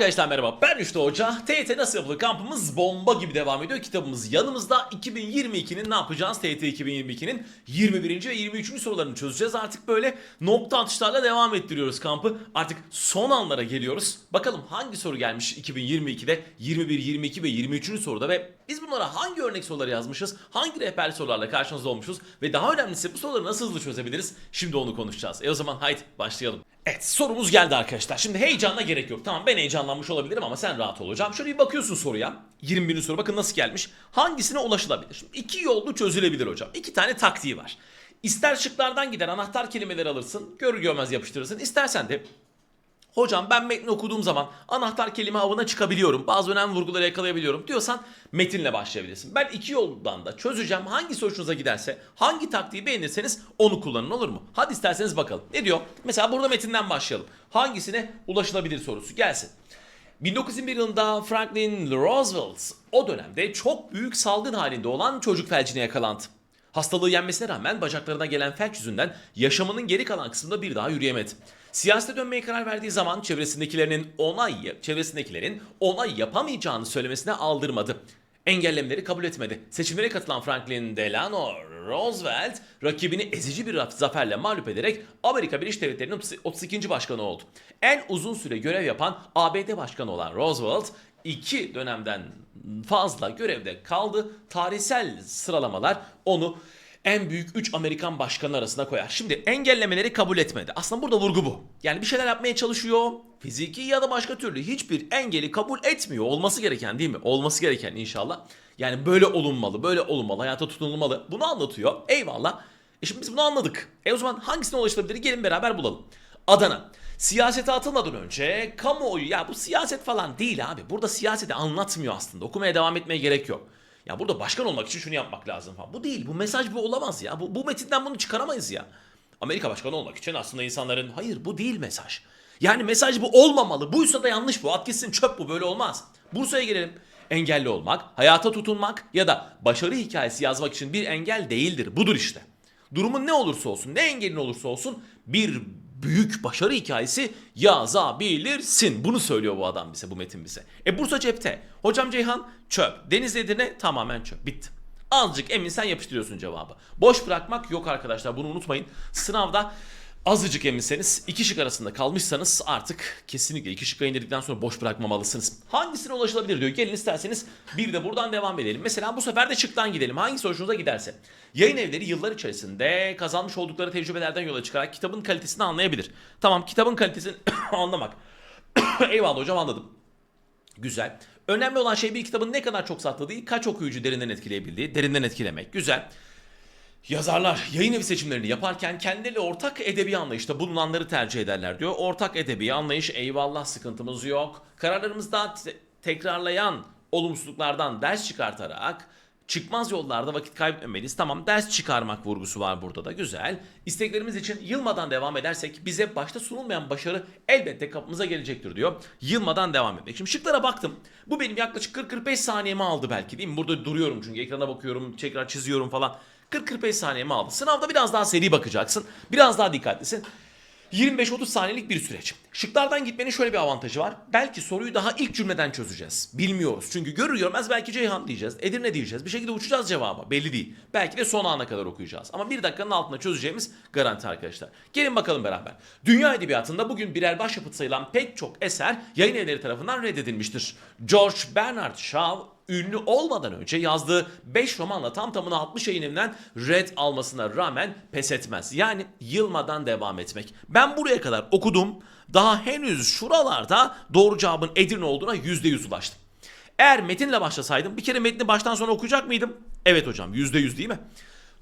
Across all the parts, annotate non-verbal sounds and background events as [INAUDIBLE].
Arkadaşlar merhaba ben Üçlü Hoca. TYT nasıl yapılır kampımız bomba gibi devam ediyor. Kitabımız yanımızda 2022'nin ne yapacağız? TYT 2022'nin 21. ve 23. sorularını çözeceğiz. Artık böyle nokta atışlarla devam ettiriyoruz kampı. Artık son anlara geliyoruz. Bakalım hangi soru gelmiş 2022'de 21, 22 ve 23. soruda ve biz bunlara hangi örnek soruları yazmışız? Hangi rehberli sorularla karşınızda olmuşuz? Ve daha önemlisi bu soruları nasıl hızlı çözebiliriz? Şimdi onu konuşacağız. E o zaman haydi başlayalım. Evet sorumuz geldi arkadaşlar. Şimdi heyecanla gerek yok. Tamam ben heyecanlanmış olabilirim ama sen rahat ol hocam. Şöyle bir bakıyorsun soruya. 21. soru bakın nasıl gelmiş. Hangisine ulaşılabilir? Şimdi iki yollu çözülebilir hocam. İki tane taktiği var. İster şıklardan gider anahtar kelimeleri alırsın. Görür görmez yapıştırırsın. İstersen de Hocam ben metni okuduğum zaman anahtar kelime avına çıkabiliyorum. Bazı önemli vurguları yakalayabiliyorum diyorsan metinle başlayabilirsin. Ben iki yoldan da çözeceğim. Hangi hoşunuza giderse, hangi taktiği beğenirseniz onu kullanın olur mu? Hadi isterseniz bakalım. Ne diyor? Mesela burada metinden başlayalım. Hangisine ulaşılabilir sorusu gelsin. 1921 yılında Franklin Roosevelt o dönemde çok büyük salgın halinde olan çocuk felcine yakalandı. Hastalığı yenmesine rağmen bacaklarına gelen felç yüzünden yaşamının geri kalan kısmında bir daha yürüyemedi. Siyasete dönmeye karar verdiği zaman çevresindekilerin onay çevresindekilerin onay yapamayacağını söylemesine aldırmadı. Engellemeleri kabul etmedi. Seçimlere katılan Franklin Delano Roosevelt rakibini ezici bir zaferle mağlup ederek Amerika Birleşik Devletleri'nin 32. başkanı oldu. En uzun süre görev yapan ABD başkanı olan Roosevelt iki dönemden fazla görevde kaldı. Tarihsel sıralamalar onu en büyük 3 Amerikan başkanı arasına koyar. Şimdi engellemeleri kabul etmedi. Aslında burada vurgu bu. Yani bir şeyler yapmaya çalışıyor. Fiziki ya da başka türlü hiçbir engeli kabul etmiyor. Olması gereken değil mi? Olması gereken inşallah. Yani böyle olunmalı, böyle olunmalı, hayata tutunulmalı. Bunu anlatıyor. Eyvallah. E şimdi biz bunu anladık. E o zaman hangisine ulaşılabilir? Gelin beraber bulalım. Adana. Siyasete atılmadan önce kamuoyu ya bu siyaset falan değil abi. Burada siyaseti anlatmıyor aslında. Okumaya devam etmeye gerek yok. Ya burada başkan olmak için şunu yapmak lazım falan. Bu değil. Bu mesaj bu olamaz ya. Bu, bu metinden bunu çıkaramayız ya. Amerika başkanı olmak için aslında insanların hayır bu değil mesaj. Yani mesaj bu olmamalı. Buysa da yanlış bu. At gitsin çöp bu böyle olmaz. Bursa'ya gelelim. Engelli olmak, hayata tutunmak ya da başarı hikayesi yazmak için bir engel değildir. Budur işte. Durumun ne olursa olsun, ne engelin olursa olsun bir büyük başarı hikayesi yazabilirsin. Bunu söylüyor bu adam bize, bu metin bize. E Bursa cepte. Hocam Ceyhan çöp. Deniz Edirne tamamen çöp. Bitti. Azıcık emin sen yapıştırıyorsun cevabı. Boş bırakmak yok arkadaşlar bunu unutmayın. Sınavda azıcık eminseniz iki şık arasında kalmışsanız artık kesinlikle iki şıkka indirdikten sonra boş bırakmamalısınız. Hangisine ulaşılabilir diyor. Gelin isterseniz bir de buradan devam edelim. Mesela bu sefer de şıktan gidelim. Hangisi hoşunuza giderse. Yayın evleri yıllar içerisinde kazanmış oldukları tecrübelerden yola çıkarak kitabın kalitesini anlayabilir. Tamam kitabın kalitesini [COUGHS] anlamak. [COUGHS] Eyvallah hocam anladım. Güzel. Önemli olan şey bir kitabın ne kadar çok sattığı kaç okuyucu derinden etkileyebildiği, derinden etkilemek. Güzel. Yazarlar yayın evi seçimlerini yaparken kendileri ortak edebi anlayışta bulunanları tercih ederler diyor. Ortak edebi anlayış eyvallah sıkıntımız yok. Kararlarımızda te- tekrarlayan olumsuzluklardan ders çıkartarak çıkmaz yollarda vakit kaybetmemeliyiz. Tamam ders çıkarmak vurgusu var burada da güzel. İsteklerimiz için yılmadan devam edersek bize başta sunulmayan başarı elbette kapımıza gelecektir diyor. Yılmadan devam etmek. Şimdi şıklara baktım. Bu benim yaklaşık 40-45 saniyemi aldı belki değil mi? Burada duruyorum çünkü ekrana bakıyorum, tekrar çiziyorum falan. 40-45 saniyemi aldı. Sınavda biraz daha seri bakacaksın. Biraz daha dikkatlisin. 25-30 saniyelik bir süreç. Şıklardan gitmenin şöyle bir avantajı var. Belki soruyu daha ilk cümleden çözeceğiz. Bilmiyoruz. Çünkü görür görmez belki Ceyhan diyeceğiz. Edirne diyeceğiz. Bir şekilde uçacağız cevaba. Belli değil. Belki de son ana kadar okuyacağız. Ama bir dakikanın altında çözeceğimiz garanti arkadaşlar. Gelin bakalım beraber. Dünya edebiyatında bugün birer başyapıt sayılan pek çok eser yayın evleri tarafından reddedilmiştir. George Bernard Shaw ünlü olmadan önce yazdığı 5 romanla tam tamına 60 yayın evinden red almasına rağmen pes etmez. Yani yılmadan devam etmek. Ben buraya kadar okudum. Daha henüz şuralarda doğru cevabın Edirne olduğuna %100 ulaştım. Eğer metinle başlasaydım bir kere metni baştan sona okuyacak mıydım? Evet hocam %100 değil mi?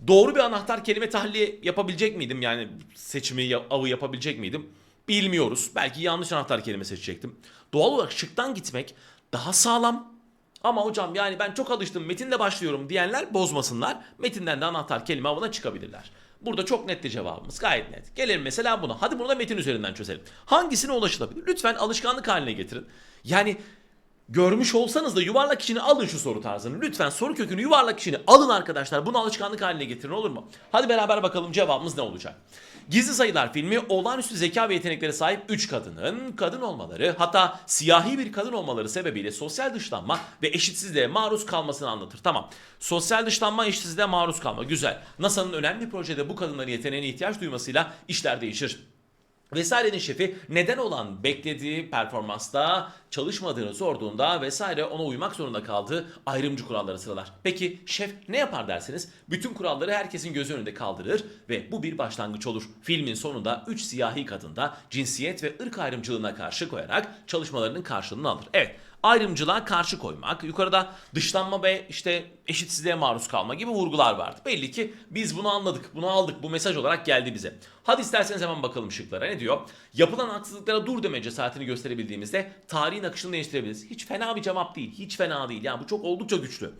Doğru bir anahtar kelime tahlili yapabilecek miydim? Yani seçimi avı yapabilecek miydim? Bilmiyoruz. Belki yanlış anahtar kelime seçecektim. Doğal olarak şıktan gitmek daha sağlam ama hocam yani ben çok alıştım metinle başlıyorum diyenler bozmasınlar. Metinden de anahtar kelime avına çıkabilirler. Burada çok netti cevabımız gayet net. Gelelim mesela buna. Hadi bunu da metin üzerinden çözelim. Hangisine ulaşılabilir? Lütfen alışkanlık haline getirin. Yani görmüş olsanız da yuvarlak içini alın şu soru tarzını. Lütfen soru kökünü yuvarlak içini alın arkadaşlar. Bunu alışkanlık haline getirin olur mu? Hadi beraber bakalım cevabımız ne olacak? Gizli Sayılar filmi olağanüstü zeka ve yeteneklere sahip 3 kadının kadın olmaları hatta siyahi bir kadın olmaları sebebiyle sosyal dışlanma ve eşitsizliğe maruz kalmasını anlatır. Tamam. Sosyal dışlanma eşitsizliğe maruz kalma. Güzel. NASA'nın önemli projede bu kadınların yeteneğine ihtiyaç duymasıyla işler değişir. Vesairenin şefi neden olan beklediği performansta çalışmadığını sorduğunda vesaire ona uymak zorunda kaldığı ayrımcı kuralları sıralar. Peki şef ne yapar derseniz bütün kuralları herkesin gözü önünde kaldırır ve bu bir başlangıç olur. Filmin sonunda 3 siyahi kadın da cinsiyet ve ırk ayrımcılığına karşı koyarak çalışmalarının karşılığını alır. Evet ayrımcılığa karşı koymak, yukarıda dışlanma ve işte eşitsizliğe maruz kalma gibi vurgular vardı. Belli ki biz bunu anladık, bunu aldık, bu mesaj olarak geldi bize. Hadi isterseniz hemen bakalım şıklara ne diyor? Yapılan haksızlıklara dur deme cesaretini gösterebildiğimizde tarihin akışını değiştirebiliriz. Hiç fena bir cevap değil, hiç fena değil. Yani bu çok oldukça güçlü.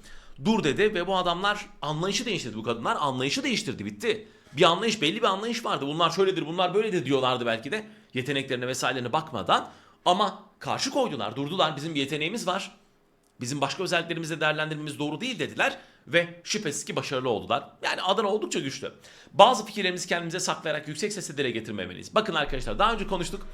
Dur dedi ve bu adamlar anlayışı değiştirdi. Bu kadınlar anlayışı değiştirdi, bitti. Bir anlayış, belli bir anlayış vardı. Bunlar şöyledir, bunlar böyledir diyorlardı belki de. Yeteneklerine vesairelerine bakmadan. Ama karşı koydular, durdular. Bizim yeteneğimiz var. Bizim başka özelliklerimizi değerlendirmemiz doğru değil dediler ve şüphesiz ki başarılı oldular. Yani Adana oldukça güçlü. Bazı fikirlerimizi kendimize saklayarak yüksek sesle dile getirmemeliyiz. Bakın arkadaşlar daha önce konuştuk.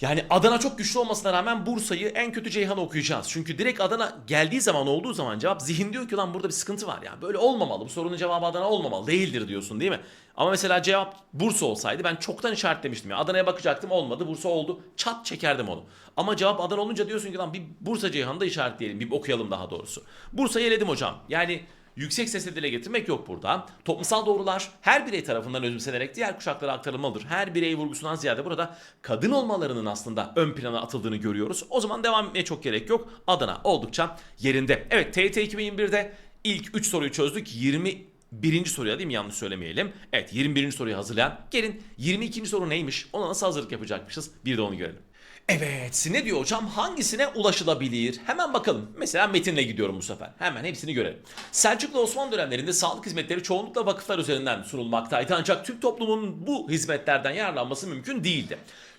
Yani Adana çok güçlü olmasına rağmen Bursa'yı en kötü Ceyhan'ı okuyacağız. Çünkü direkt Adana geldiği zaman olduğu zaman cevap zihin diyor ki lan burada bir sıkıntı var ya. Böyle olmamalı. Bu sorunun cevabı Adana olmamalı. Değildir diyorsun değil mi? Ama mesela cevap Bursa olsaydı ben çoktan işaretlemiştim ya. Adana'ya bakacaktım olmadı. Bursa oldu. Çat çekerdim onu. Ama cevap Adana olunca diyorsun ki lan bir Bursa Ceyhan'ı da işaretleyelim. Bir okuyalım daha doğrusu. Bursa'yı eledim hocam. Yani Yüksek sesle dile getirmek yok burada. Toplumsal doğrular her birey tarafından özümsenerek diğer kuşaklara aktarılmalıdır. Her birey vurgusundan ziyade burada kadın olmalarının aslında ön plana atıldığını görüyoruz. O zaman devam etmeye çok gerek yok. Adana oldukça yerinde. Evet TYT 2021'de ilk 3 soruyu çözdük. 20 Birinci soruya değil mi yanlış söylemeyelim. Evet 21. soruyu hazırlayan. Gelin 22. soru neymiş? Ona nasıl hazırlık yapacakmışız? Bir de onu görelim. Evet ne diyor hocam hangisine ulaşılabilir? Hemen bakalım. Mesela metinle gidiyorum bu sefer. Hemen hepsini görelim. Selçuklu Osmanlı dönemlerinde sağlık hizmetleri çoğunlukla vakıflar üzerinden sunulmaktaydı. Ancak Türk toplumunun bu hizmetlerden yararlanması mümkün değildi.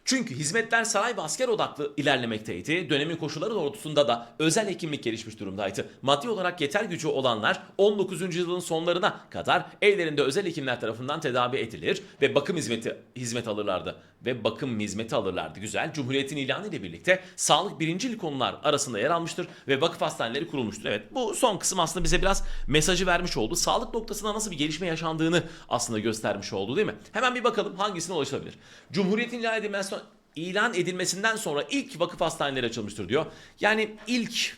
Çünkü hizmetler saray ve asker odaklı ilerlemekteydi. Dönemin koşulları doğrultusunda da özel hekimlik gelişmiş durumdaydı. Maddi olarak yeter gücü olanlar 19. yüzyılın sonlarına kadar evlerinde özel hekimler tarafından tedavi edilir ve bakım hizmeti hizmet alırlardı. Ve bakım hizmeti alırlardı. Güzel. Cumhuriyetin ilanı ile birlikte sağlık birincil konular arasında yer almıştır ve vakıf hastaneleri kurulmuştur. Evet bu son kısım aslında bize biraz mesajı vermiş oldu. Sağlık noktasında nasıl bir gelişme yaşandığını aslında göstermiş oldu değil mi? Hemen bir bakalım hangisine ulaşılabilir. Cumhuriyetin ilan edilmesinden ilan edilmesinden sonra ilk vakıf hastaneleri açılmıştır diyor. Yani ilk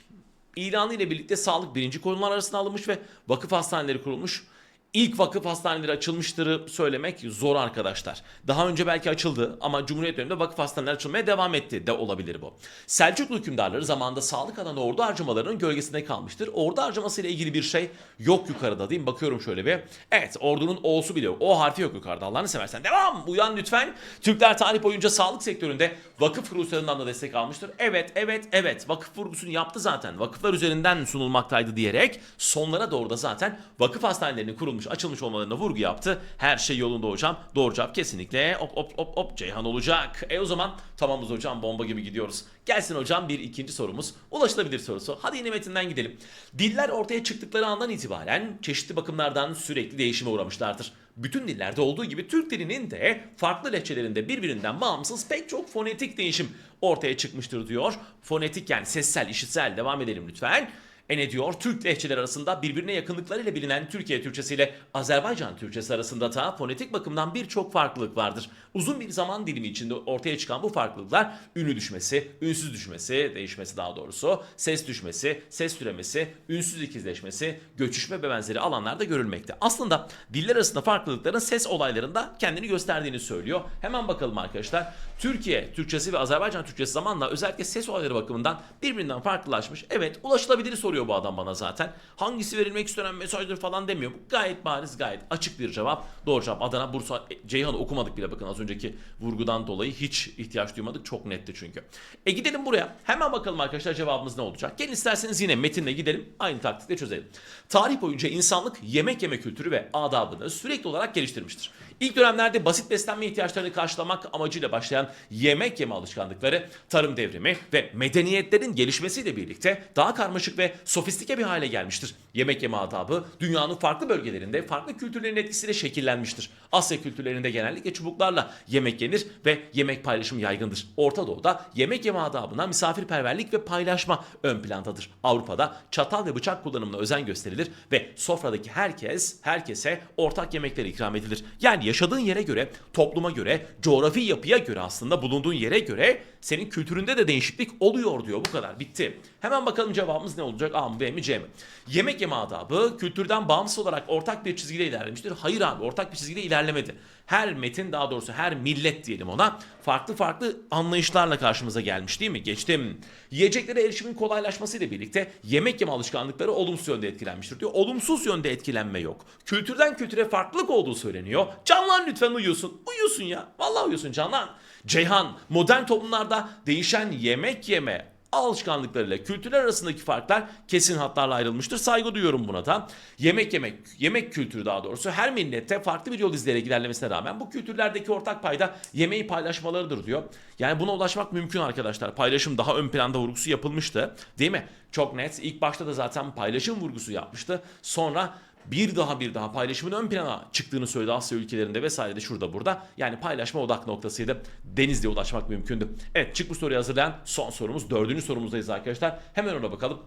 ilanı ile birlikte sağlık birinci konular arasında alınmış ve vakıf hastaneleri kurulmuş. İlk vakıf hastaneleri açılmıştırı söylemek zor arkadaşlar. Daha önce belki açıldı ama Cumhuriyet döneminde vakıf hastaneleri açılmaya devam etti de olabilir bu. Selçuklu hükümdarları zamanında sağlık alanı ordu harcamalarının gölgesinde kalmıştır. Ordu harcaması ile ilgili bir şey yok yukarıda mi? Bakıyorum şöyle bir. Evet ordunun O'su bile yok. O harfi yok yukarıda. Allah'ını seversen. Devam. Uyan lütfen. Türkler tarih boyunca sağlık sektöründe vakıf kuruluşlarından da destek almıştır. Evet, evet, evet. Vakıf vurgusunu yaptı zaten. Vakıflar üzerinden sunulmaktaydı diyerek sonlara doğru da zaten vakıf hastanelerinin kurulmuş, açılmış olmalarına vurgu yaptı. Her şey yolunda hocam. Doğru cevap kesinlikle hop hop hop hop Ceyhan olacak. E o zaman tamamız hocam bomba gibi gidiyoruz. Gelsin hocam bir ikinci sorumuz. Ulaşılabilir sorusu. Hadi yine metinden gidelim. Diller ortaya çıktıkları andan itibaren çeşitli bakımlardan sürekli değişime uğramışlardır. Bütün dillerde olduğu gibi Türk dilinin de farklı lehçelerinde birbirinden bağımsız pek çok fonetik değişim ortaya çıkmıştır diyor. Fonetik yani sessel, işitsel devam edelim lütfen. E ne diyor? Türk lehçeleri arasında birbirine yakınlıklarıyla bilinen Türkiye Türkçesi ile Azerbaycan Türkçesi arasında da fonetik bakımdan birçok farklılık vardır. Uzun bir zaman dilimi içinde ortaya çıkan bu farklılıklar ünlü düşmesi, ünsüz düşmesi, değişmesi daha doğrusu, ses düşmesi, ses türemesi, ünsüz ikizleşmesi, göçüşme ve benzeri alanlarda görülmekte. Aslında diller arasında farklılıkların ses olaylarında kendini gösterdiğini söylüyor. Hemen bakalım arkadaşlar. Türkiye Türkçesi ve Azerbaycan Türkçesi zamanla özellikle ses olayları bakımından birbirinden farklılaşmış. Evet ulaşılabilir soru soruyor bu adam bana zaten. Hangisi verilmek istenen mesajdır falan demiyor. Bu gayet bariz gayet açık bir cevap. Doğru cevap Adana Bursa E, Ceyhan'ı okumadık bile bakın az önceki vurgudan dolayı hiç ihtiyaç duymadık. Çok netti çünkü. E gidelim buraya. Hemen bakalım arkadaşlar cevabımız ne olacak. Gelin isterseniz yine metinle gidelim. Aynı taktikle çözelim. Tarih boyunca insanlık yemek yeme kültürü ve adabını sürekli olarak geliştirmiştir. İlk dönemlerde basit beslenme ihtiyaçlarını karşılamak amacıyla başlayan yemek yeme alışkanlıkları, tarım devrimi ve medeniyetlerin gelişmesiyle birlikte daha karmaşık ve sofistike bir hale gelmiştir. Yemek yeme adabı dünyanın farklı bölgelerinde farklı kültürlerin etkisiyle şekillenmiştir. Asya kültürlerinde genellikle çubuklarla yemek yenir ve yemek paylaşımı yaygındır. Orta Doğu'da yemek yeme adabına misafirperverlik ve paylaşma ön plandadır. Avrupa'da çatal ve bıçak kullanımına özen gösterilir ve sofradaki herkes herkese ortak yemekler ikram edilir. Yani yaşadığın yere göre, topluma göre, coğrafi yapıya göre aslında bulunduğun yere göre senin kültüründe de değişiklik oluyor diyor. Bu kadar. Bitti. Hemen bakalım cevabımız ne olacak? A mı B mi C mi? Yemek yeme adabı kültürden bağımsız olarak ortak bir çizgide ilerlemiştir. Hayır abi ortak bir çizgide ilerlemedi. Her metin daha doğrusu her millet diyelim ona farklı farklı anlayışlarla karşımıza gelmiş değil mi? Geçtim. Yiyeceklere erişimin kolaylaşmasıyla birlikte yemek yeme alışkanlıkları olumsuz yönde etkilenmiştir diyor. Olumsuz yönde etkilenme yok. Kültürden kültüre farklılık olduğu söyleniyor. Canlan lütfen uyuyorsun. Uyuyorsun ya. Vallahi uyuyorsun Canlan. Ceyhan, modern toplumlarda değişen yemek yeme alışkanlıklarıyla kültürler arasındaki farklar kesin hatlarla ayrılmıştır. Saygı duyuyorum buna da. Yemek yemek, yemek kültürü daha doğrusu her millette farklı bir yol izleyerek ilerlemesine rağmen bu kültürlerdeki ortak payda yemeği paylaşmalarıdır diyor. Yani buna ulaşmak mümkün arkadaşlar. Paylaşım daha ön planda vurgusu yapılmıştı. Değil mi? Çok net. İlk başta da zaten paylaşım vurgusu yapmıştı. Sonra bir daha bir daha paylaşımın ön plana çıktığını söyledi Asya ülkelerinde vesaire de şurada burada. Yani paylaşma odak noktasıydı. Denizli'ye ulaşmak mümkündü. Evet çık bu soruyu hazırlayan son sorumuz. Dördüncü sorumuzdayız arkadaşlar. Hemen ona bakalım.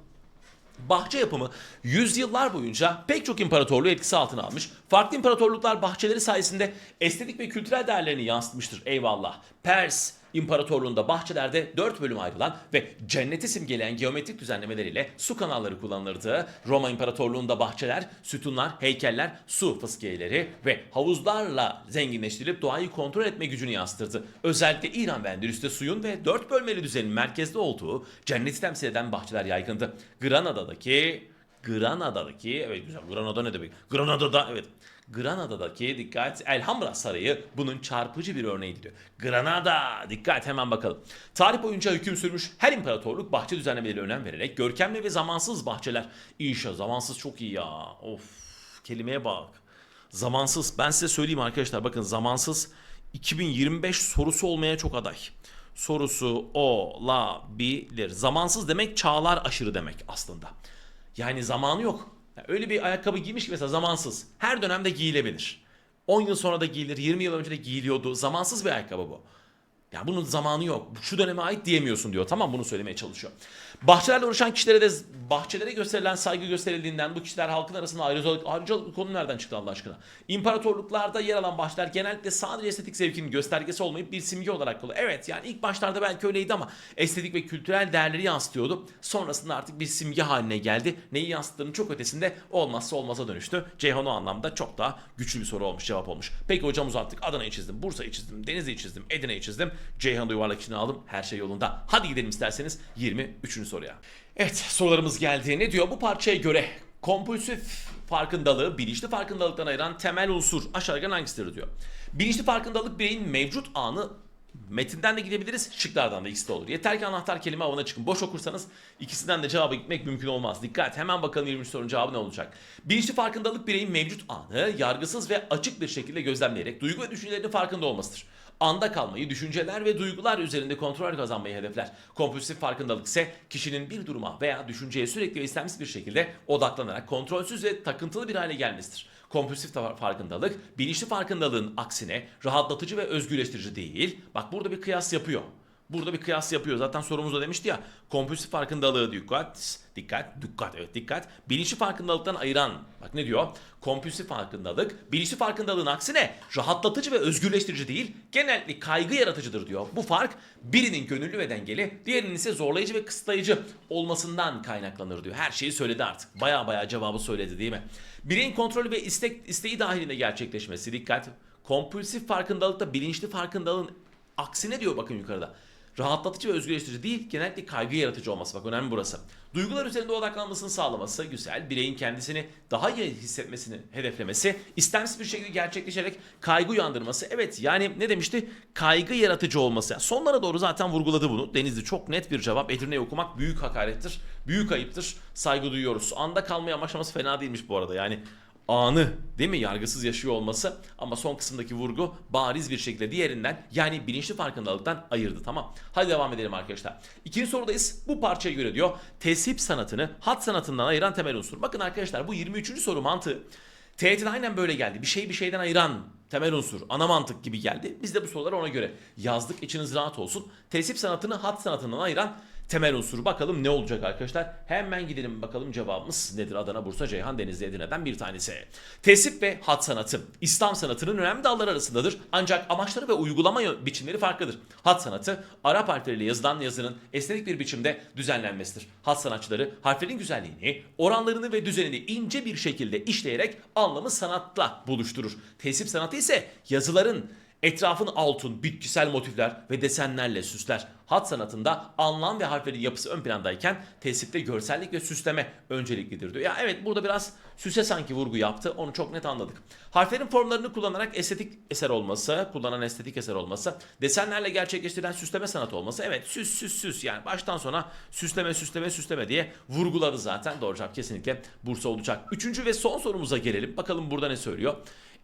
Bahçe yapımı yüzyıllar boyunca pek çok imparatorluğu etkisi altına almış. Farklı imparatorluklar bahçeleri sayesinde estetik ve kültürel değerlerini yansıtmıştır. Eyvallah. Pers İmparatorluğunda bahçelerde dört bölüm ayrılan ve cenneti simgeleyen geometrik düzenlemeleriyle su kanalları kullanılırdı. Roma İmparatorluğunda bahçeler, sütunlar, heykeller, su fıskiyeleri ve havuzlarla zenginleştirilip doğayı kontrol etme gücünü yansıtırdı. Özellikle İran ve Endülüs'te suyun ve dört bölmeli düzenin merkezde olduğu cenneti temsil eden bahçeler yaygındı. Granada'daki Granada'daki evet güzel Granada ne demek? Granada'da evet. Granada'daki dikkat Elhamra Sarayı bunun çarpıcı bir örneği diyor. Granada dikkat hemen bakalım. Tarih boyunca hüküm sürmüş her imparatorluk bahçe düzenlemeleri önem vererek görkemli ve zamansız bahçeler. İnşa zamansız çok iyi ya. Of kelimeye bak. Zamansız ben size söyleyeyim arkadaşlar bakın zamansız 2025 sorusu olmaya çok aday. Sorusu olabilir. Zamansız demek çağlar aşırı demek aslında. Yani zamanı yok. Yani öyle bir ayakkabı giymiş ki mesela zamansız. Her dönemde giyilebilir. 10 yıl sonra da giyilir, 20 yıl önce de giyiliyordu. Zamansız bir ayakkabı bu. Ya bunun zamanı yok. Şu döneme ait diyemiyorsun diyor. Tamam bunu söylemeye çalışıyor. Bahçelerle uğraşan kişilere de bahçelere gösterilen saygı gösterildiğinden bu kişiler halkın arasında ayrıcalık, ayrıcalık konu nereden çıktı Allah aşkına? İmparatorluklarda yer alan bahçeler genellikle sadece estetik zevkinin göstergesi olmayıp bir simge olarak kalıyor. Evet yani ilk başlarda belki öyleydi ama estetik ve kültürel değerleri yansıtıyordu. Sonrasında artık bir simge haline geldi. Neyi yansıttığının çok ötesinde olmazsa olmaza dönüştü. Ceyhan o anlamda çok daha güçlü bir soru olmuş cevap olmuş. Peki hocam uzattık. Adana'yı çizdim, Bursa'yı çizdim, Denizli'yi çizdim, Edirne'yi çizdim. Ceyhan'ı yuvarlak içine aldım. Her şey yolunda. Hadi gidelim isterseniz 23. soruya. Evet sorularımız geldi. Ne diyor? Bu parçaya göre kompulsif farkındalığı bilinçli farkındalıktan ayıran temel unsur aşağıdan hangisidir diyor. Bilinçli farkındalık bireyin mevcut anı Metinden de gidebiliriz, şıklardan da ikisi de olur. Yeter ki anahtar kelime avına çıkın. Boş okursanız ikisinden de cevaba gitmek mümkün olmaz. Dikkat hemen bakalım 23 sorunun cevabı ne olacak. Bilinçli farkındalık bireyin mevcut anı yargısız ve açık bir şekilde gözlemleyerek duygu ve düşüncelerinin farkında olmasıdır. Anda kalmayı, düşünceler ve duygular üzerinde kontrol kazanmayı hedefler. Kompulsif farkındalık ise kişinin bir duruma veya düşünceye sürekli ve istemsiz bir şekilde odaklanarak kontrolsüz ve takıntılı bir hale gelmesidir. Kompulsif farkındalık, bilinçli farkındalığın aksine rahatlatıcı ve özgürleştirici değil. Bak burada bir kıyas yapıyor. Burada bir kıyas yapıyor. Zaten sorumuzda demişti ya. Kompulsif farkındalığı dikkat, dikkat, dikkat, evet dikkat. Bilinçli farkındalıktan ayıran, bak ne diyor? Kompulsif farkındalık, bilinçli farkındalığın aksine rahatlatıcı ve özgürleştirici değil, genellikle kaygı yaratıcıdır diyor. Bu fark birinin gönüllü ve dengeli, diğerinin ise zorlayıcı ve kısıtlayıcı olmasından kaynaklanır diyor. Her şeyi söyledi artık. Baya baya cevabı söyledi değil mi? Bireyin kontrolü ve istek, isteği dahilinde gerçekleşmesi, dikkat. Kompulsif farkındalıkta bilinçli farkındalığın aksine diyor bakın yukarıda. Rahatlatıcı ve özgürleştirici değil, genellikle kaygı yaratıcı olması. Bak önemli burası. Duygular üzerinde odaklanmasını sağlaması güzel. Bireyin kendisini daha iyi hissetmesini hedeflemesi, istemsiz bir şekilde gerçekleşerek kaygı uyandırması. Evet yani ne demişti? Kaygı yaratıcı olması. Yani sonlara doğru zaten vurguladı bunu. Denizli çok net bir cevap. Edirne'yi okumak büyük hakarettir. Büyük ayıptır. Saygı duyuyoruz. Anda kalmaya amaçlaması fena değilmiş bu arada. Yani anı değil mi yargısız yaşıyor olması ama son kısımdaki vurgu bariz bir şekilde diğerinden yani bilinçli farkındalıktan ayırdı tamam. Hadi devam edelim arkadaşlar. İkinci sorudayız. Bu parçaya göre diyor tesip sanatını hat sanatından ayıran temel unsur. Bakın arkadaşlar bu 23. soru mantığı TYT'de aynen böyle geldi. Bir şey bir şeyden ayıran temel unsur, ana mantık gibi geldi. Biz de bu soruları ona göre yazdık. İçiniz rahat olsun. Tesip sanatını hat sanatından ayıran temel unsur. Bakalım ne olacak arkadaşlar. Hemen gidelim bakalım cevabımız nedir? Adana, Bursa, Ceyhan, Denizli, Edirne'den bir tanesi. Tesip ve hat sanatı İslam sanatının önemli dalları arasındadır. Ancak amaçları ve uygulama biçimleri farklıdır. Hat sanatı Arap harfleriyle yazılan yazının estetik bir biçimde düzenlenmesidir. Hat sanatçıları harflerin güzelliğini, oranlarını ve düzenini ince bir şekilde işleyerek anlamı sanatla buluşturur. Tesip sanatı ise yazıların Etrafın altın, bitkisel motifler ve desenlerle süsler. Hat sanatında anlam ve harflerin yapısı ön plandayken tesipte görsellik ve süsleme önceliklidir diyor. Ya evet burada biraz süse sanki vurgu yaptı. Onu çok net anladık. Harflerin formlarını kullanarak estetik eser olması, kullanan estetik eser olması, desenlerle gerçekleştirilen süsleme sanatı olması. Evet süs süs süs yani baştan sona süsleme süsleme süsleme diye vurguladı zaten. Doğru cevap kesinlikle Bursa olacak. Üçüncü ve son sorumuza gelelim. Bakalım burada ne söylüyor?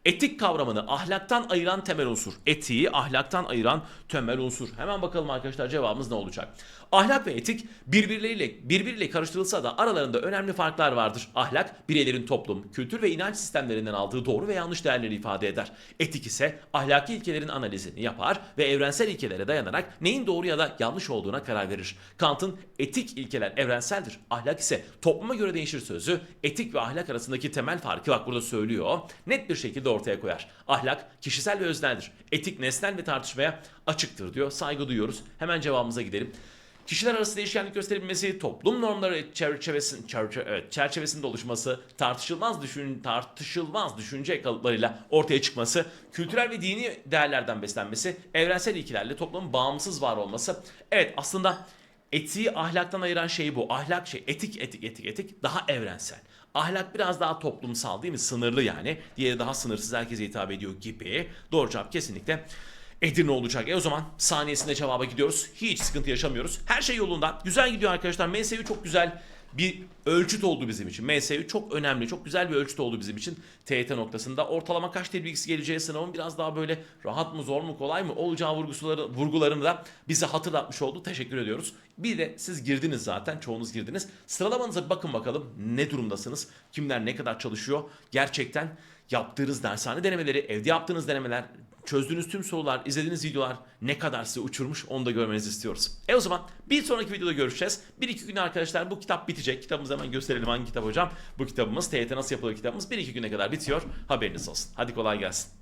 Etik kavramını ahlaktan ayıran temel unsur. Etiği ahlaktan ayıran temel unsur. Hemen bakalım arkadaşlar cevabımız ne olacak? Ahlak ve etik birbirleriyle birbiriyle karıştırılsa da aralarında önemli farklar vardır. Ahlak bireylerin toplum, kültür ve inanç sistemlerinden aldığı doğru ve yanlış değerleri ifade eder. Etik ise ahlaki ilkelerin analizini yapar ve evrensel ilkelere dayanarak neyin doğru ya da yanlış olduğuna karar verir. Kant'ın etik ilkeler evrenseldir. Ahlak ise topluma göre değişir sözü etik ve ahlak arasındaki temel farkı bak burada söylüyor. Net bir şekilde ortaya koyar. Ahlak kişisel ve özneldir. Etik nesnel ve tartışmaya açıktır diyor. Saygı duyuyoruz. Hemen cevabımıza gidelim. Kişiler arası değişkenlik gösterebilmesi, toplum normları çerçevesinde, çerçe, evet, çerçevesinde oluşması, tartışılmaz düşün, tartışılmaz düşünce kalıplarıyla ortaya çıkması, kültürel ve dini değerlerden beslenmesi, evrensel ilkelerle toplumun bağımsız var olması. Evet aslında etiği ahlaktan ayıran şey bu. Ahlak şey etik etik etik etik daha evrensel. Ahlak biraz daha toplumsal değil mi? Sınırlı yani. Diğeri daha sınırsız herkese hitap ediyor gibi. Doğru cevap kesinlikle Edirne olacak. E o zaman saniyesinde cevaba gidiyoruz. Hiç sıkıntı yaşamıyoruz. Her şey yolunda. Güzel gidiyor arkadaşlar. MSU çok güzel bir ölçüt oldu bizim için. MSU çok önemli, çok güzel bir ölçüt oldu bizim için TYT noktasında. Ortalama kaç dil bilgisi geleceği sınavın biraz daha böyle rahat mı, zor mu, kolay mı olacağı vurgusuları, vurgularını da bize hatırlatmış oldu. Teşekkür ediyoruz. Bir de siz girdiniz zaten, çoğunuz girdiniz. Sıralamanıza bir bakın bakalım ne durumdasınız? Kimler ne kadar çalışıyor? Gerçekten yaptığınız dershane denemeleri, evde yaptığınız denemeler, çözdüğünüz tüm sorular, izlediğiniz videolar ne kadar size uçurmuş onu da görmenizi istiyoruz. E o zaman bir sonraki videoda görüşeceğiz. Bir iki gün arkadaşlar bu kitap bitecek. Kitabımızı hemen gösterelim hangi kitap hocam. Bu kitabımız TYT nasıl yapılır kitabımız bir iki güne kadar bitiyor. Haberiniz olsun. Hadi kolay gelsin.